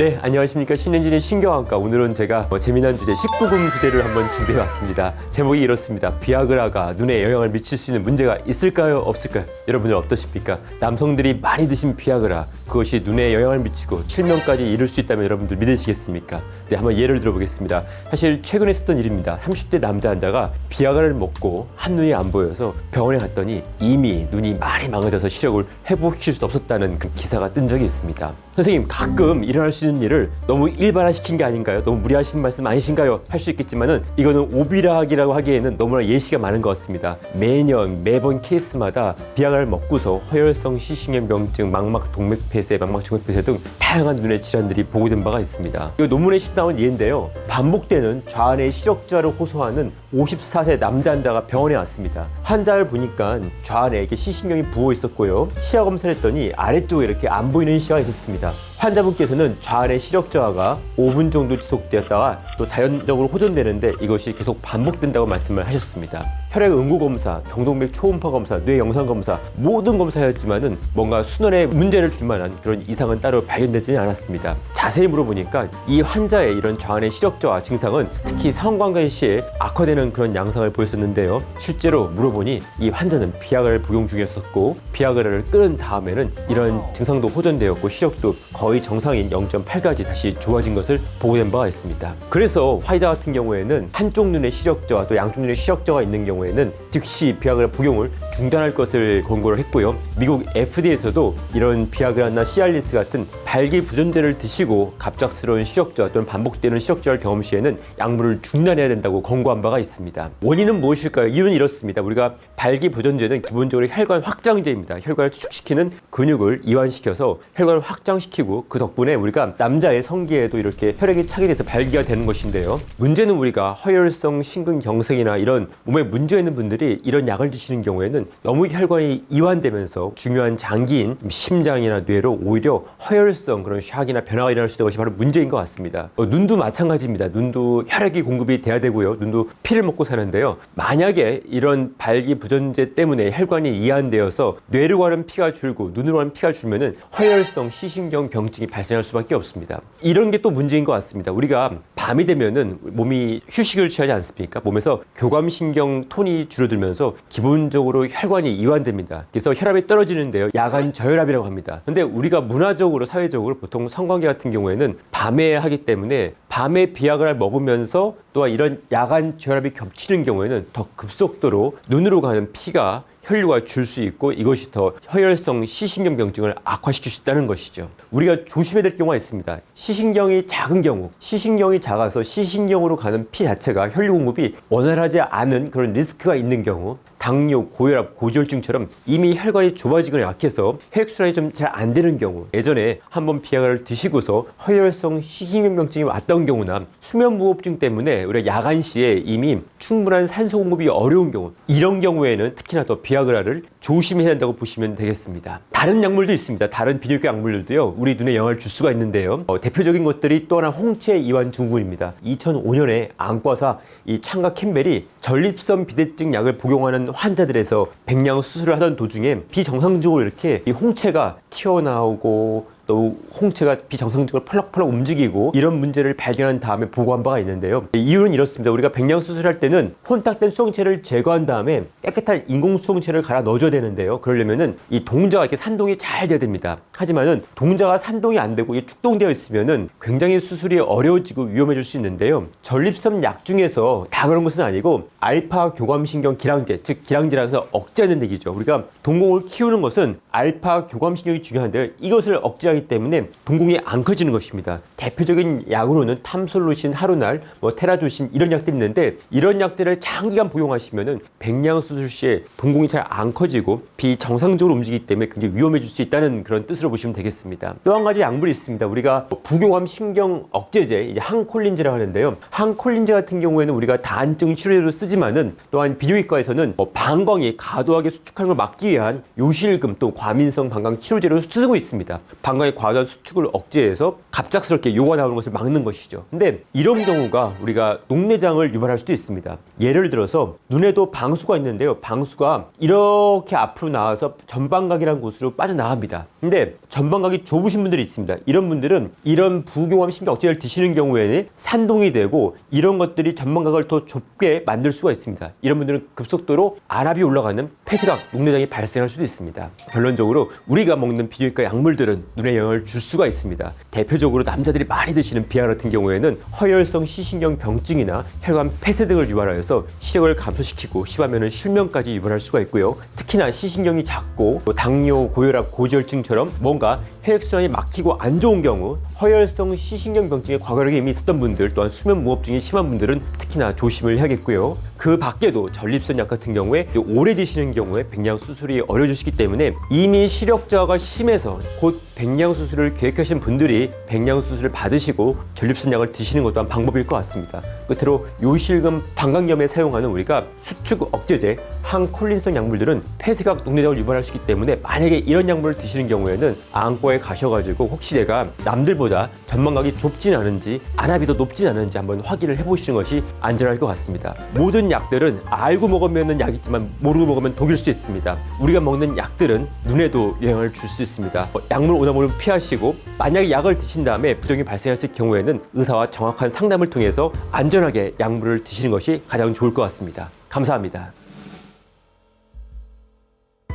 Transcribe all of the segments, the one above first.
네, 안녕하십니까. 신현진의 신경학과. 오늘은 제가 뭐 재미난 주제, 19금 주제를 한번 준비해왔습니다. 제목이 이렇습니다. 비아그라가 눈에 영향을 미칠 수 있는 문제가 있을까요? 없을까요? 여러분은 어떠십니까? 남성들이 많이 드신 비아그라, 그것이 눈에 영향을 미치고 칠명까지 이를 수 있다면 여러분들 믿으시겠습니까? 네, 한번 예를 들어보겠습니다. 사실 최근에 있었던 일입니다. 30대 남자 환자가 비아그라를 먹고 한눈이 안 보여서 병원에 갔더니 이미 눈이 많이 망가져서 시력을 회복시킬 수 없었다는 그 기사가 뜬 적이 있습니다. 선생님, 가끔 일어날 수 있는 일을 너무 일반화시킨 게 아닌가요? 너무 무리하신 말씀 아니신가요? 할 수 있겠지만은 이거는 오비락이라고 하기에는 너무나 예시가 많은 것 같습니다. 매년 매번 케이스마다 비아그라를 먹고서 허혈성 시신경병증, 망막 동맥 폐쇄, 망막 정맥 폐쇄 등 다양한 눈의 질환들이 보고된 바가 있습니다. 이 논문에 실 나온 예인데요. 반복되는 좌안의 시력저하를 호소하는 54세 남자 환자가 병원에 왔습니다. 환자를 보니까 좌안에 이렇게 시신경이 부어 있었고요. 시야 검사를 했더니 아래쪽에 이렇게 안 보이는 시야가 있었습니다. 환자분께서는 좌안의 시력 저하가 5분 정도 지속되었다가 또 자연적으로 호전되는데 이것이 계속 반복된다고 말씀을 하셨습니다. 혈액 응고 검사, 경동맥 초음파 검사, 뇌 영상 검사 모든 검사였지만은 뭔가 순환에 문제를 줄 만한 그런 이상은 따로 발견되지는 않았습니다. 자세히 물어보니까 이 환자의 이런 좌안의 시력 저하 증상은 특히 성관계 시에 악화되는 그런 양상을 보였었는데요. 실제로 물어보니 이 환자는 비아그라를 복용 중이었었고 비아그라를 끊은 다음에는 이런 증상도 호전되었고 시력도 거의 정상인 0.8까지 다시 좋아진 것을 보고된 바가 있습니다. 그래서 화이자 같은 경우에는 한쪽 눈에 시력 저하 또 양쪽 눈에 시력 저하가 있는 경우 에는 즉시 비아그라 복용을 중단할 것을 권고를 했고요. 미국 FDA에서도 이런 비아그라나 시알리스 같은 발기 부전제를 드시고 갑작스러운 시력 저하 또는 반복되는 시력 저하를 경험 시에는 약물을 중단해야 된다고 권고한 바가 있습니다. 원인은 무엇일까요? 이유는 이렇습니다. 우리가 발기 부전제는 기본적으로 혈관 확장제입니다. 혈관을 축축시키는 근육을 이완시켜서 혈관을 확장시키고 그 덕분에 우리가 남자의 성기에도 이렇게 혈액이 차게 돼서 발기가 되는 것인데요. 문제는 우리가 허혈성 심근경색이나 이런 몸에 문제 있는 분들이 이런 약을 드시는 경우에는 너무 혈관이 이완되면서 중요한 장기인 심장이나 뇌로 오히려 허혈성 그런 샥이나 변화가 일어날 수 있는 것이 바로 문제인 것 같습니다. 어, 눈도 마찬가지입니다. 눈도 혈액이 공급이 돼야 되고요. 눈도 피를 먹고 사는데요. 만약에 이런 발기부전제 때문에 혈관이 이완되어서 뇌로 가는 피가 줄고 눈으로 가는 피가 줄면은 허혈성 시신경 병증이 발생할 수밖에 없습니다. 이런 게 또 문제인 것 같습니다. 우리가 밤이 되면은 몸이 휴식을 취하지 않습니까? 몸에서 교감신경 톤이 줄어들면서 기본적으로 혈관이 이완됩니다. 그래서 혈압이 떨어지는데요. 야간 저혈압이라고 합니다. 근데 우리가 문화적으로 사회적으로 보통 성관계 같은 경우에는 밤에 하기 때문에 밤에 비약을 먹으면서 또한 이런 야간 저혈압이 겹치는 경우에는 더 급속도로 눈으로 가는 피가 혈류가 줄 수 있고 이것이 더 허혈성 시신경병증을 악화시킬 수 있다는 것이죠. 우리가 조심해야 될 경우가 있습니다. 시신경이 작은 경우, 시신경이 작아서 시신경으로 가는 피 자체가 혈류 공급이 원활하지 않은 그런 리스크가 있는 경우, 당뇨, 고혈압, 고지혈증처럼 이미 혈관이 좁아지거나 약해서 혈액순환이 좀 잘 안 되는 경우 예전에 한번 비약을 드시고서 허혈성 시신경병증이 왔던 경우나 수면무호흡증 때문에 우리가 야간 시에 이미 충분한 산소 공급이 어려운 경우 이런 경우에는 특히나 더 비아그라를 조심해야 한다고 보시면 되겠습니다. 다른 약물도 있습니다. 다른 비뇨기 약물들도요. 우리 눈에 영향을 줄 수가 있는데요. 어, 대표적인 것들이 또 하나 홍채 이완 증후군입니다. 2005년에 안과사 이 창가 캠벨이 전립선 비대증 약을 복용하는 환자들에서 백량 수술을 하던 도중에 비정상적으로 이렇게 이 홍채가 튀어나오고 또 홍채가 비정상적으로 펄럭펄럭 움직이고 이런 문제를 발견한 다음에 보고한 바가 있는데요. 이유는 이렇습니다. 우리가 백량 수술할 때는 혼탁된 수정체를 제거한 다음에 깨끗한 인공 수정체를 갈아 넣어줘야 되는데요. 그러려면은 이 동자가 이렇게 산동이 잘 돼야 됩니다. 하지만은 동자가 산동이 안 되고 이게 축동되어 있으면은 굉장히 수술이 어려워지고 위험해질 수 있는데요. 전립선 약 중에서 다 그런 것은 아니고 알파 교감신경 기량제, 즉 기량제라서 억제하는 얘기죠. 우리가 동공을 키우는 것은 알파 교감신경이 중요한데요. 이것을 억제하기 때문에 동공이 안 커지는 것입니다. 대표적인 약으로는 탐솔루신, 하루날, 뭐 테라조신 이런 약들이 있는데 이런 약들을 장기간 복용하시면은 백량 수술 시에 동공이 잘 안 커지고 비정상적으로 움직이기 때문에 굉장히 위험해질 수 있다는 그런 뜻으로 보시면 되겠습니다. 또 한 가지 약물이 있습니다. 우리가 부교감 신경 억제제, 이제 항콜린제라고 하는데요. 항콜린제 같은 경우에는 우리가 다한증 치료제로 쓰지만은 또한 비뇨기과에서는 뭐 방광이 과도하게 수축하는 걸 막기 위한 요실금 또 과민성 방광 치료제로 쓰고 있습니다. 방광이 눈내장의 과도한 수축을 억제해서 갑작스럽게 요가 나오는 것을 막는 것이죠. 근데 이런 경우가 우리가 녹내장을 유발할 수도 있습니다. 예를 들어서 눈에도 방수가 있는데요. 방수가 이렇게 앞으로 나와서 전방각이라는 곳으로 빠져나갑니다. 근데 전방각이 좁으신 분들이 있습니다. 이런 분들은 이런 부교감 신경 억제를 드시는 경우에는 산동이 되고 이런 것들이 전방각을 더 좁게 만들 수가 있습니다. 이런 분들은 급속도로 안압이 올라가는 폐쇄각, 녹내장이 발생할 수도 있습니다. 결론적으로 우리가 먹는 비뇨기과 약물들은 눈에 영향을 줄 수가 있습니다. 대표적으로 남자들이 많이 드시는 비아 같은 경우에는 허혈성 시신경 병증이나 혈관 폐쇄 등을 유발하여서 시력을 감소시키고 심하면 실명까지 유발할 수가 있고요. 특히나 시신경이 작고 또 당뇨, 고혈압, 고지혈증처럼 뭔가 혈액순환이 막히고 안 좋은 경우 허혈성 시신경 병증에 과거력이 이미 있었던 분들 또한 수면 무호흡증이 심한 분들은 특히나 조심을 해야겠고요. 그 밖에도 전립선 약 같은 경우에 오래 드시는 경우에 백양 수술이 어려지시기 때문에 이미 시력저하가 심해서 곧 백양 수술을 계획하신 분들이 백양 수술을 받으시고 전립선 약을 드시는 것도 한 방법일 것 같습니다. 끝으로 요실금 방광염에 사용하는 우리가 수축 억제제 항콜린성 약물들은 폐쇄각 녹내장을 유발할 수 있기 때문에 만약에 이런 약물을 드시는 경우에는 안과에 가셔가지고 혹시 내가 남들보다 전망각이 좁진 않은지 안압이 더 높진 않은지 한번 확인을 해보시는 것이 안전할 것 같습니다. 모든 약들은 알고 먹으면 약이지만 모르고 먹으면 독일 수 있습니다. 우리가 먹는 약들은 눈에도 영향을 줄 수 있습니다. 어, 약물 오남을 피하시고 만약에 약을 드신 다음에 부정이 발생했을 경우에는 의사와 정확한 상담을 통해서 안전하게 약물을 드시는 것이 가장 좋을 것 같습니다. 감사합니다.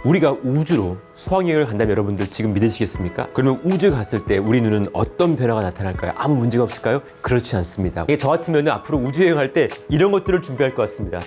우리가 우주로 수학여행을 간다면 여러분들 지금 믿으시겠습니까? 그러면 우주에 갔을 때 우리 눈은 어떤 변화가 나타날까요? 아무 문제가 없을까요? 그렇지 않습니다. 저 같으면 앞으로 우주여행할 때 이런 것들을 준비할 것 같습니다.